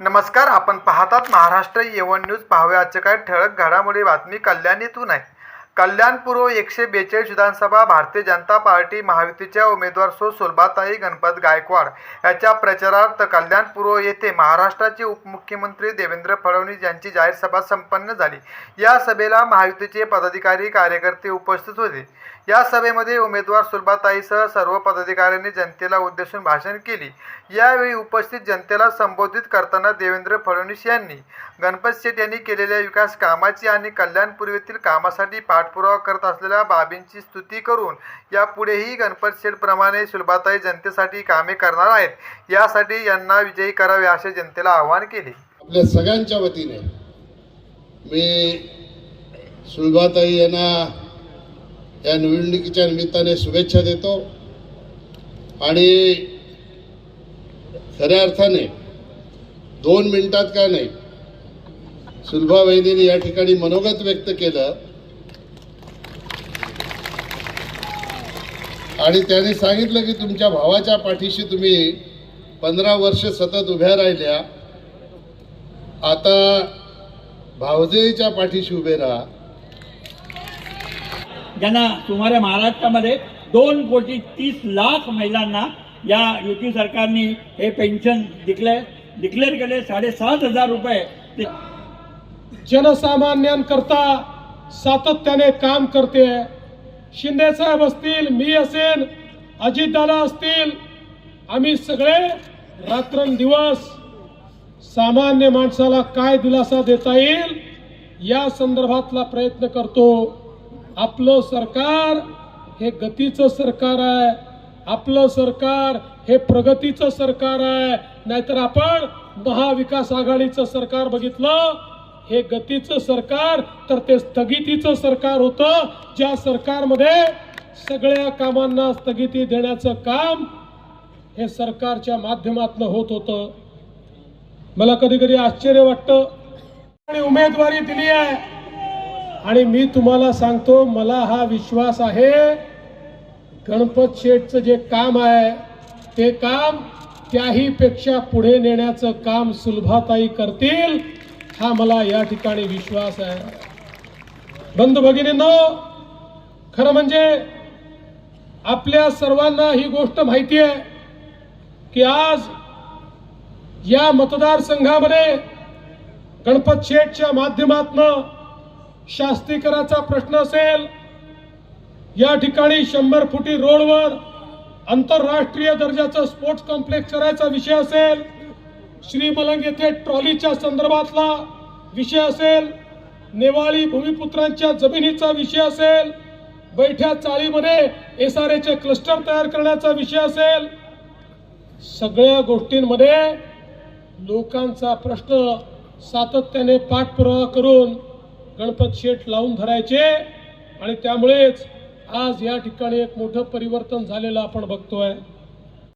नमस्कार आपण पाहतात महाराष्ट्र येवन न्यूज. पाहूया आजच्या काय ठळक घडामोडी बातमी कल्याणीतून आहे. कल्याणपूर्व एकशे बेचाळीस विधानसभा भारतीय जनता पार्टी महायुतीच्या उमेदवार सो सुलभाताई गणपत गायकवाड याच्या प्रचारार्थ कल्याणपूर्व येथे महाराष्ट्राचे उपमुख्यमंत्री देवेंद्र फडणवीस यांची जाहीर सभा संपन्न झाली. या सभेला महायुतीचे पदाधिकारी कार्यकर्ते उपस्थित होते. या सभेमध्ये उमेदवार सुलभाताईसह सर्व पदाधिकाऱ्यांनी जनतेला उद्देशून भाषण केली. यावेळी उपस्थित जनतेला संबोधित करताना देवेंद्र फडणवीस यांनी गणपत शेठ यांनी केलेल्या विकास कामाची आणि कल्याणपूर्वेतील कामासाठी पाठपुरावा करत असलेल्या बाबींची स्तुती करून यापुढेही गणपत शेठप्रमाणे सुलभाताई जनतेसाठी कामे करणार आहेत. यासाठी यांना विजयी करावे असे जनतेला आवाहन केले. आपल्या सगळ्यांच्या वतीने मी सुलभाताई यांना या निवडणुकीच्या निमित्ताने शुभेच्छा देतो. आणि खऱ्या अर्थाने दोन मिनिटात काय नाही सुलभा वहिनीने या ठिकाणी मनोगत व्यक्त केलं. आणि त्याने सांगितलं की तुमच्या भावाच्या पाठीशी तुम्ही पंधरा वर्ष सतत उभ्या राहिल्या. आता भावजेच्या पाठीशी उभे राहा. ज्यांना सुमारे महाराष्ट्रामध्ये दोन कोटी तीस लाख महिलांना या युती सरकारने हे पेन्शन डिक्लेअर डिक्लेअर केले साडेसात हजार रुपये ते जनसामान्यांकरता सातत्याने काम करते. शिंदे साहेब असतील मी असेल अजितदादा असतील आम्ही सगळे रात्रंदिवस सामान्य माणसाला काय दिलासा देता येईल या संदर्भातला प्रयत्न करतो. आपलं सरकार हे गतीचं सरकार आहे. आपलं सरकार हे प्रगतीचं सरकार आहे. नाहीतर आपण महाविकास आघाडीचं सरकार बघितलं. हे गतीचं सरकार तर ते स्थगितीचं सरकार होतं. ज्या सरकारमध्ये सगळ्या कामांना स्थगिती देण्याचं काम हे सरकारच्या माध्यमातलं होत होतं. मला कधी कधी आश्चर्य वाटतं. आणि उमेदवारी दिली आहे. आणि मी तुम्हाला सांगतो मला हा विश्वास आहे गणपत शेठचं जे काम आहे ते काम त्याही पेक्षा पुढे नेण्याचं काम सुलभाताई करतील हा मला या ठिकाणी विश्वास आहे. बंधू भगिनींनो खरं म्हणजे आपल्या सर्वांना ही गोष्ट माहिती आहे की आज या मतदारसंघामध्ये गणपत शेठच्या माध्यमातनं शास्तीकराचा प्रश्न असेल या ठिकाणी शंभर फुटी रोडवर आंतरराष्ट्रीय दर्जाचं स्पोर्ट्स कॉम्प्लेक्स करायचा विषय असेल श्रीमलंग येथे ट्रॉलीच्या संदर्भातला विषय असेल नेवाळी भूमिपुत्रांच्या जमिनीचा विषय असेल बैठ्या चाळीमध्ये एस आर एचे क्लस्टर तयार करण्याचा विषय असेल सगळ्या गोष्टींमध्ये लोकांचा प्रश्न सातत्याने पाठपुरावा करून गणपत शेठ लावून धरायचे आणि त्यामुळेच आज या ठिकाणी एक मोठं परिवर्तन झालेलं आपण बघतोय.